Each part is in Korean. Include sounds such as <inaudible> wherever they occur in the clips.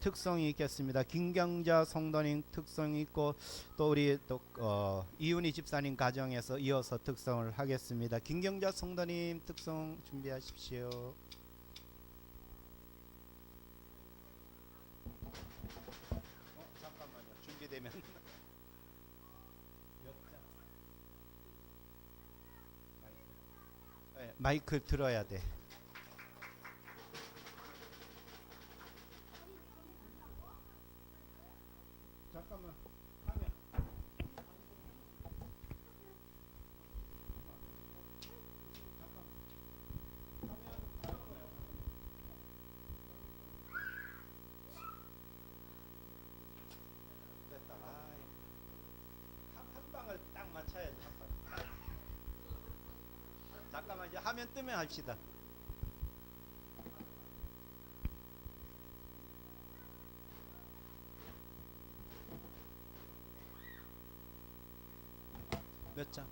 특성이 있겠습니다. 김경자 성도님 특성이 있고 또 우리 또 어, 이윤희 집사님 가정에서 이어서 특성을 하겠습니다. 김경자 성도님 특성 준비하십시오. 어, 잠깐만요. 준비되면 <laughs> 네, 마이크 들어야 돼. 잠깐만. 화면. 됐다. 아이. 한, 한 방을 딱 맞춰야지. 한 방. 딱. 잠깐만 이제 화면 뜨면 합시다. 몇 장?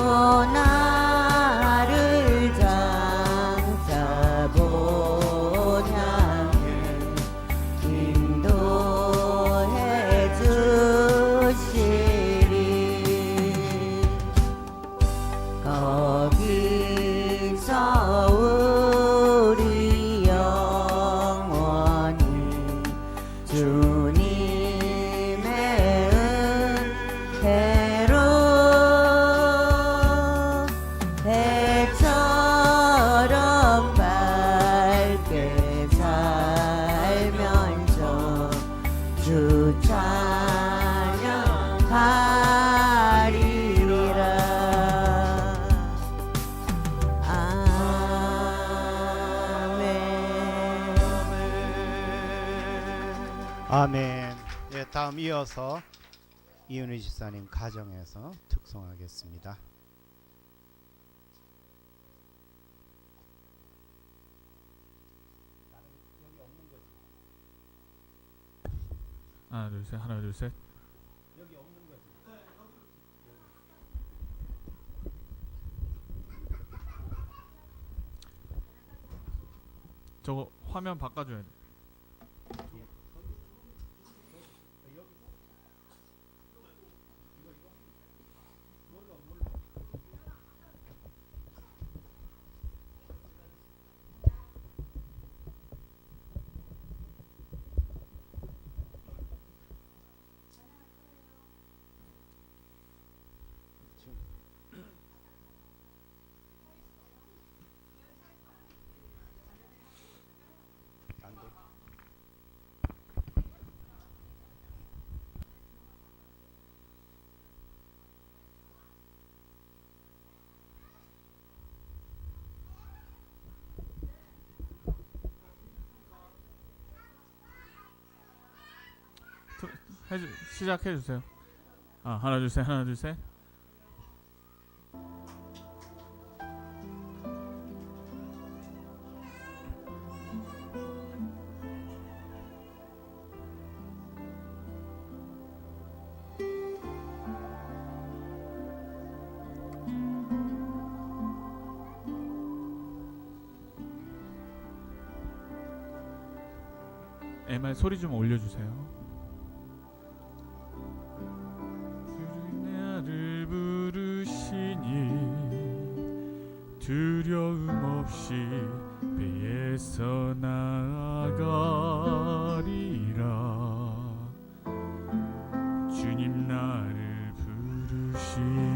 또나 아멘. 예, 다음 이어서 이은희 집사님 가정에서 특송하겠습니다. 하나 둘 셋 하나 둘 셋. 저거 화면 바꿔줘야 돼. 해주, 시작해 주세요. 아 하나 둘셋 하나 둘 셋. 소리 좀 올려주세요. 두려움 없이 배에서 나아가리라. 주님 나를 부르시니.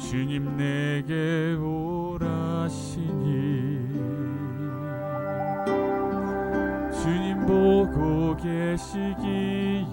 주님 내게 오라시니. 주님 보고 계시기에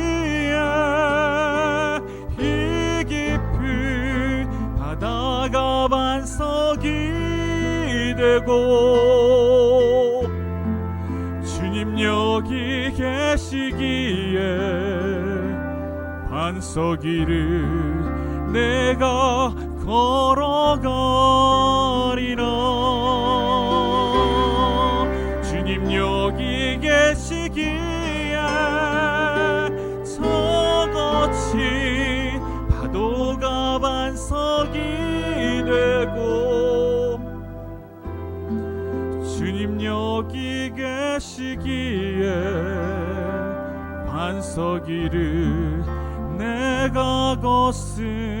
되고 주님 여기 계시기에 반석 위를 내가 걸어가리라. 주님 여기 계시기에 저것이 파도가 반석이 되고 계시기에 반석 위를 내가 걷습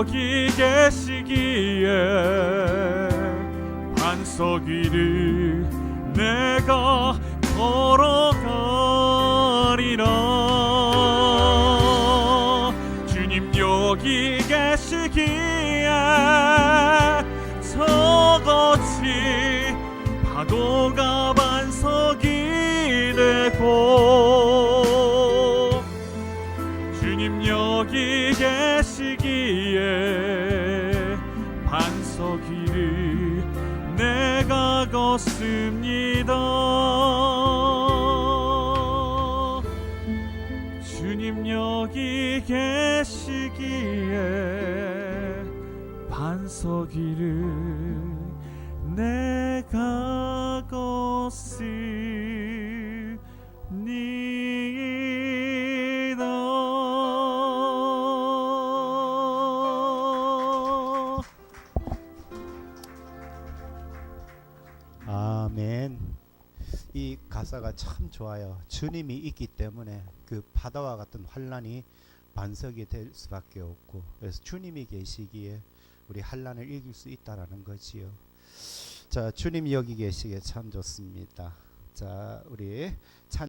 여기 계시기에 반석 위를 내가 걸어가리라. 주님 여기 계시기에 저것이 파도가 반석이 되고 주님 여기 계시기에 내가 걷습니다. 주님 여기 계시기에 반석 위를 내가 걷습 아멘. 이 가사가 참 좋아요. 주님이 있기 때문에 그 바다와 같은 환란이 반석이 될 수밖에 없고 그래서 주님이 계시기에 우리 환란을 이길 수 있다라는 거지요. 자, 주님 여기 계시기에 참 좋습니다. 자, 우리 찬